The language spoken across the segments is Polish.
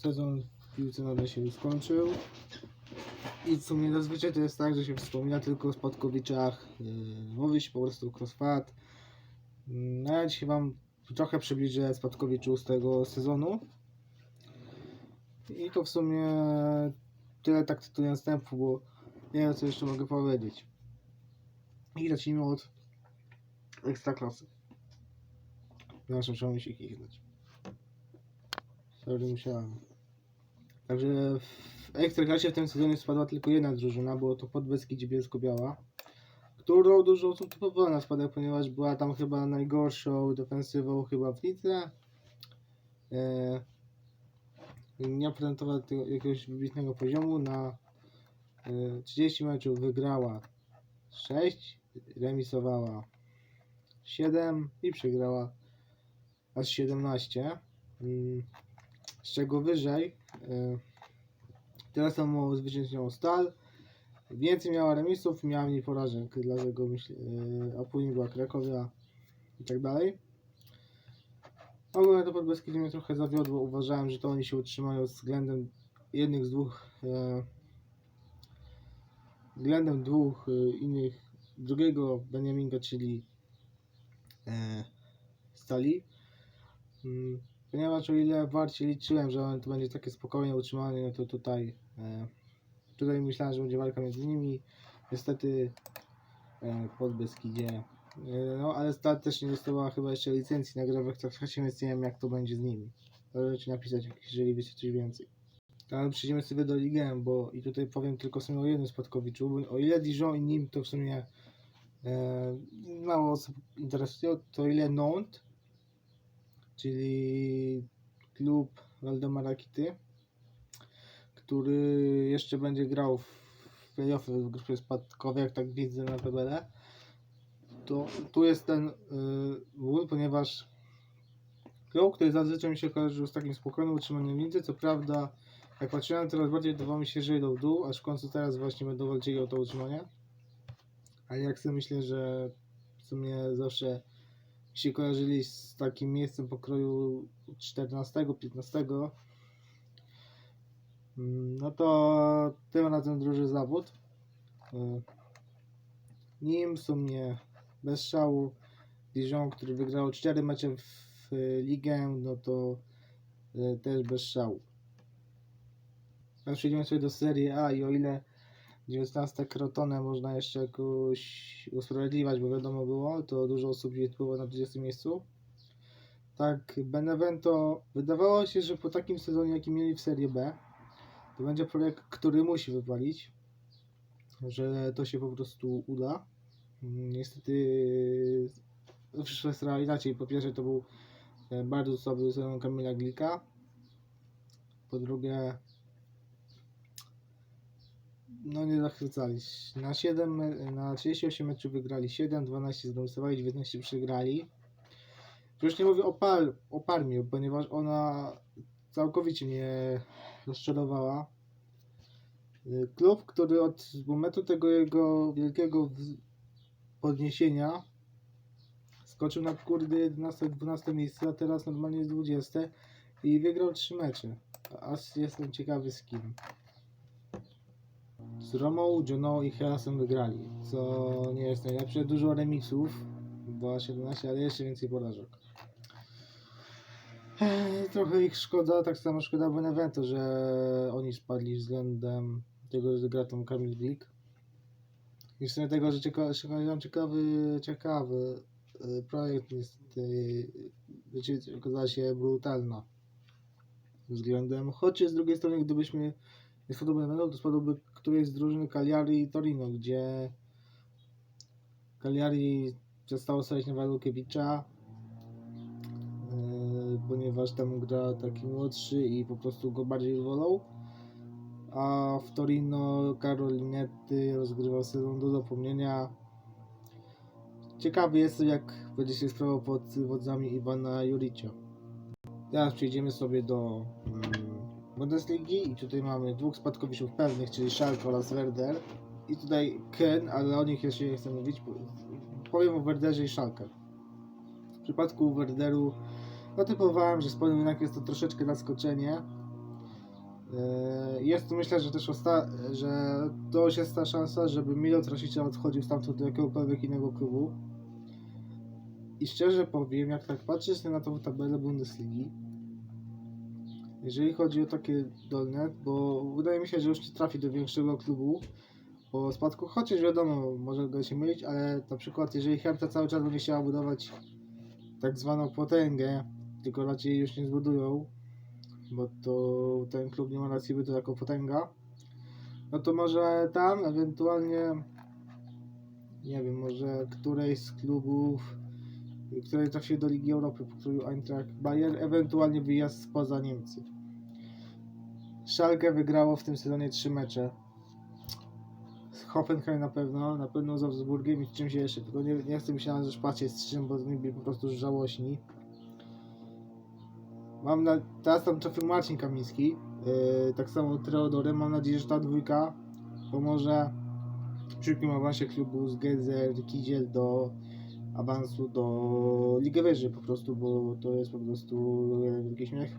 sezon w piłce nożnej się już skończył. I w sumie zazwyczaj to jest tak, że się wspomina tylko o spadkowiczach. Yy, mówi się po prostu crossfat. No ja dzisiaj Wam trochę przybliżę spadkowiczów z tego sezonu. I to w sumie tyle tak tytułem wstępu, bo nie wiem co jeszcze mogę powiedzieć. I zacznijmy od ekstraklasy. Przepraszam, trzeba mi się kichnąć. Sorry, musiałem. Także w Ekstraklasie w tym sezonie spadła tylko jedna drużyna, było to Podbeskidzie Bielsko-Biała, którą dużo osób typowała na spadek, ponieważ była tam chyba najgorszą defensywą chyba w lidze. E, nie prezentowała tego jakiegoś wybitnego poziomu. Na e, 30 meczów wygrała 6, remisowała 7 i przegrała aż 17. Mm, Z czego wyżej e, tyle samo zwyciężyła Stal. Więcej miała remisów, miała mniej porażek, dlatego myślę, e, a później była Krakowia i tak dalej. Ogólnie to Podbeskidzie mnie trochę zawiodło. Uważałem, że to oni się utrzymają względem jednych z dwóch e, względem dwóch e, innych drugiego Beniaminka, czyli e, Stali. Mm, Ponieważ o ile warcie liczyłem, że to będzie takie spokojne utrzymanie, no to tutaj e, tutaj myślałem, że będzie walka między nimi. Niestety e, pod Beskidzie. E, no ale Stal też nie dostała chyba jeszcze licencji na grę w więc nie wiem jak to będzie z nimi. Możecie napisać, jeżeli wiecie coś więcej. Ale przejdziemy sobie do ligę, bo i tutaj powiem tylko sobie o jednym spadkowiczu. O ile Dijon i nim to w sumie e, mało osób interesuje, to ile Nantes, czyli klub Waldemara Kity, który jeszcze będzie grał w playoffy w grupie spadkowej, jak tak widzę na tabelę, to tu jest ten y, ból, ponieważ klub, który zazwyczaj mi się kojarzył z takim spokojnym utrzymaniem lidzy, co prawda jak patrzyłem teraz bardziej wydawało mi się, że idą w dół, aż w końcu teraz właśnie będą walczyli o to utrzymanie. Ale jak sobie myślę, że w sumie zawsze się kojarzyli z takim miejscem pokroju 14-15, mm, no to tym razem druży zawód. Y, Nim w sumie bez szału Dijon, który wygrał 4 mecze w ligę, no to y, też bez szału. Przejdziemy sobie do Serii A i o ile 19 krotonę można jeszcze jakoś usprawiedliwiać, bo wiadomo było, to dużo osób było na 20 miejscu. Tak, Benevento wydawało się, że po takim sezonie, jaki mieli w Serii B, to będzie projekt, który musi wypalić, że to się po prostu uda. Niestety wszystko jest inaczej. Po pierwsze to był e, bardzo słaby sezon Kamila Glika. Po drugie no nie zachwycali. Na 7, me- na 38 meczów wygrali 7, 12 zremisowali, 19 przegrali. Już nie mówię o, par, o Parmie, ponieważ ona całkowicie mnie rozczarowała. Klub, który od momentu tego jego wielkiego podniesienia skoczył na kurde 11-12 miejsce, a teraz normalnie jest 20 i wygrał 3 mecze. Aż jestem ciekawy z kim. Z Romą, Johną i Helasem wygrali, co nie jest najlepsze. Dużo remisów, była 17, ale jeszcze więcej porażek. Ech, Trochę ich szkoda, tak samo szkoda Benevento, że oni spadli względem tego, że gra tam Kamil Glik. I w sumie tego, że cieka, ciekawy, ciekawy, y, projekt niestety okazała się brutalna względem, choć z drugiej strony gdybyśmy nie spadł Benevento, to spadłby któryś z drużyn Cagliari i Torino, gdzie Cagliari przestało stawiać na Walukiewicza, yy, ponieważ tam gra taki młodszy i po prostu go bardziej wolą. A w Torino Carolinetti rozgrywał sezon do zapomnienia. Ciekawy jestem, jak będzie się sprawował pod wodzami Iwana Juricia. Teraz przejdziemy sobie do mm, Bundesligi i tutaj mamy dwóch spadkowiczów pewnych, czyli Schalke oraz Werder. I tutaj Ken, ale o nich jeszcze nie chcę mówić. Powiem o Werderze i Schalke. W przypadku Werderu no że z jednak jest to troszeczkę zaskoczenie. E, Jest tu myślę, że też osta- że to już jest ta szansa, żeby Milo Trasicia odchodził stamtąd do jakiegokolwiek innego klubu. I szczerze powiem, jak tak patrzysz na tą tabelę Bundesligi, jeżeli chodzi o takie dolne, bo wydaje mi się, że już nie trafi do większego klubu po spadku, chociaż wiadomo, może go się mylić, ale na przykład jeżeli Hertha cały czas będzie chciała budować tak zwaną potęgę, tylko raczej już nie zbudują, bo to ten klub nie ma racji bytu jako potęga, no to może tam ewentualnie nie wiem, może któreś z klubów, które trafi do Ligi Europy, pokroju Eintracht Bayern, ewentualnie wyjazd spoza Niemcy. Schalke wygrało w tym sezonie trzy mecze. Hoffenheim na pewno, na pewno z Augsburgiem i czymś jeszcze, tylko nie, nie chcę mi się na szpacie z czym, bo oni byli po prostu żałośni. Mam na, teraz tam trafił Marcin Kamiński, yy, tak samo Teodorem, mam nadzieję, że ta dwójka pomoże w szybkim awansie klubu z Gezer, Kidziel do awansu do Ligi Wyżej po prostu, bo to jest po prostu wielki śmiech.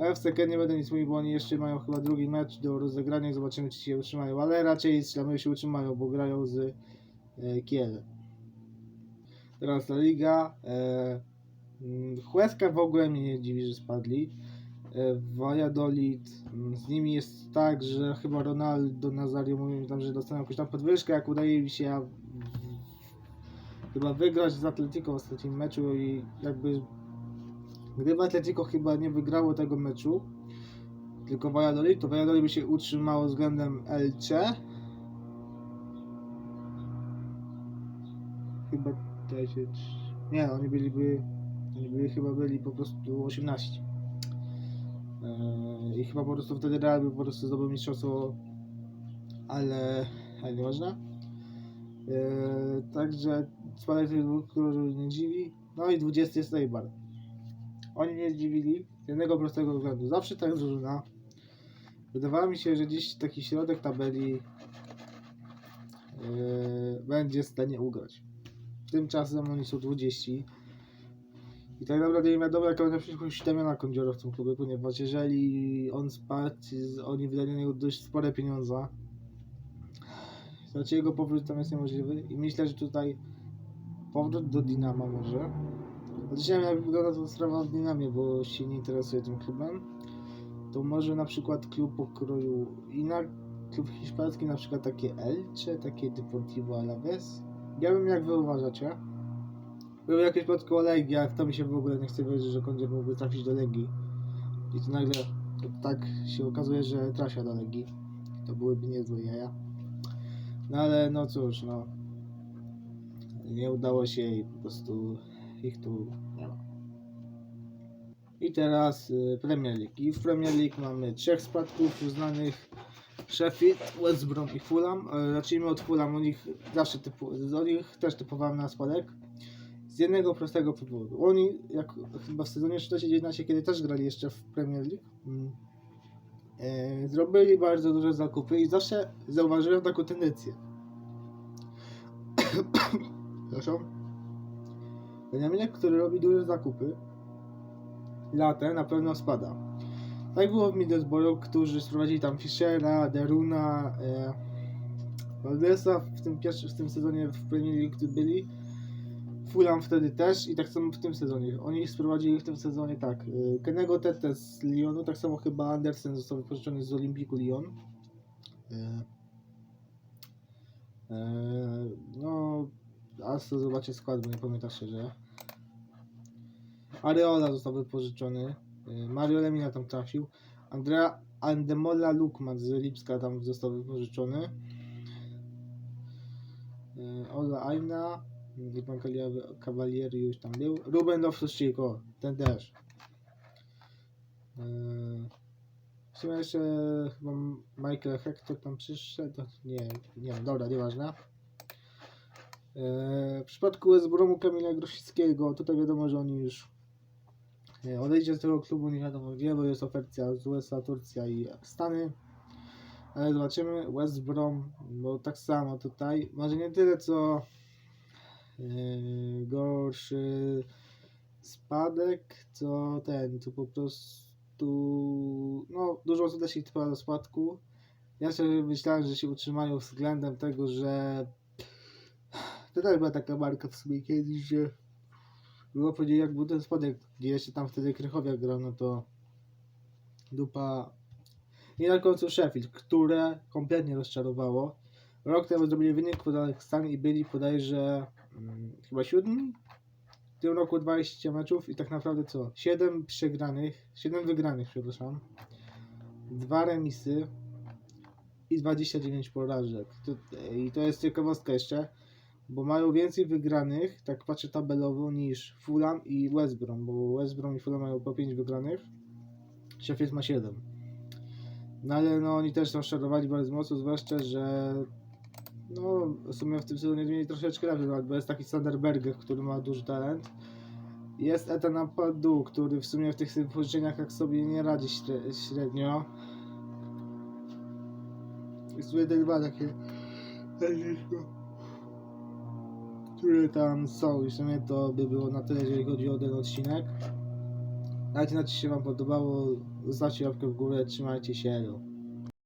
A w nie będę nic mówił, bo oni jeszcze mają chyba drugi mecz do rozegrania i zobaczymy czy się utrzymają, ale raczej strzelamy się utrzymają, bo grają z e, Kiel. Teraz La Liga. E, mm, Huesca w ogóle mnie nie dziwi, że spadli. E, Valladolid, mm, z nimi jest tak, że chyba Ronaldo, Nazario mówią mi tam, że dostaną jakąś tam podwyżkę, jak udaje mi się chyba wygrać z Atletico w ostatnim meczu i jakby gdyby Atletico chyba nie wygrało tego meczu, tylko Valladolid, to Valladolid by się utrzymało względem Elche. Chyba 10. Nie, oni byliby. Oni byli chyba byli po prostu 18. Eee, I chyba po prostu wtedy Real by po prostu zdobył mistrzostwo, ale, ale nie można. Eee, także spadek tych dwóch kolorów nie dziwi. No i 20 jest Eibar. Oni mnie zdziwili z jednego prostego względu. Zawsze ta drużyna wydawało mi się, że dziś taki środek tabeli yy, będzie w stanie ugrać. Tymczasem oni są 20. I tak naprawdę nie wiadomo jaka będzie przyszłość Damiana Kądziora w tym klubie, ponieważ jeżeli on spadł, oni wydali na niego dość spore pieniądze. Znaczy jego powrót tam jest niemożliwy i myślę, że tutaj powrót do Dinama może. Chociaż nie jak wygląda ta sprawa w Dynamie, bo się nie interesuje tym klubem. To może na przykład klub pokroju inna klub hiszpański, na przykład takie Elche, takie Deportivo Alaves. Ja wiem jak wy uważacie. Był jakieś przypadku Legia, to mi się w ogóle nie chce wierzyć, że Kondzier mógłby trafić do Legii. I to nagle tak się okazuje, że trafia do Legii. To byłyby niezłe jaja. No ale no cóż, no. Nie udało się i po prostu ich tu nie ma. I teraz y, Premier League. I w Premier League mamy trzech spadków znanych. Sheffield, West Brom i Fulham. E, Zacznijmy od Fulham. O nich zawsze typu, o nich też typowałem na spadek. Z jednego prostego powodu. Oni, jak chyba w sezonie 13-19, kiedy też grali jeszcze w Premier League, mm, zrobili bardzo duże zakupy i zawsze zauważyłem taką tendencję. Przepraszam. Benjaminek, który robi duże zakupy, latem na pewno spada. Tak było w Middlesbrough, którzy sprowadzili tam Fischera, Deruna, e, w tym, w tym sezonie w Premier League gdy byli. Fulham wtedy też i tak samo w tym sezonie. Oni sprowadzili w tym sezonie tak. E, Kenego Tete z Lyonu, tak samo chyba Andersen został wypożyczony z Olimpiku Lyon. E, e, no, a co zobaczę skład, bo nie pamiętam szczerze. Areola został wypożyczony. y, Mario Lemina tam trafił. Andrea Andemola Lukman z Lipska tam został wypożyczony. Y, Ola Aina. Pan Cavalieri już tam był. Ruben Loftus-Cheek, ten też. Y, W sumie jeszcze chyba Michael Hector tam przyszedł. Nie, nie wiem, dobra, nieważne. E, W przypadku West Bromu Kamila Grosickiego, tutaj wiadomo, że oni już e, odejdzie z tego klubu, nie wiadomo gdzie, bo jest oferta z USA, Turcja i Stany. Ale zobaczymy, West Brom, bo tak samo tutaj, może nie tyle co e, gorszy spadek, co ten, tu po prostu no, dużo osób też ich trwa do spadku. Ja sobie myślałem, że się utrzymają względem tego, że to też była taka marka w sumie kiedyś, że było powiedzieć jak był ten spodek, gdzie jeszcze tam wtedy Krychowiak grał, no to dupa nie na końcu Sheffield, które kompletnie rozczarowało. Rok temu zrobili wynik podanych stan i byli bodajże chyba siódmi. W tym roku 20 meczów i tak naprawdę co? 7 przegranych, 7 wygranych, przepraszam. Dwa remisy i 29 porażek. I to jest ciekawostka jeszcze, bo mają więcej wygranych, tak patrzę tabelowo, niż Fulham i West Brom, bo West Brom i Fulham mają po 5 wygranych. Sheffield ma 7. No ale no oni też rozczarowali bardzo mocno, zwłaszcza, że no w sumie w tym sezonie zmieni troszeczkę lepiej, bo jest taki Sanderberger, który ma duży talent. Jest Ethan Ampadu, który w sumie w tych pożyczeniach tak sobie nie radzi śre- średnio. Jest tu jeden, dwa takie które tam są i w sumie to by było na tyle, jeżeli chodzi o ten odcinek. Dajcie znać, czy się wam podobało, zostawcie łapkę w górę, trzymajcie się.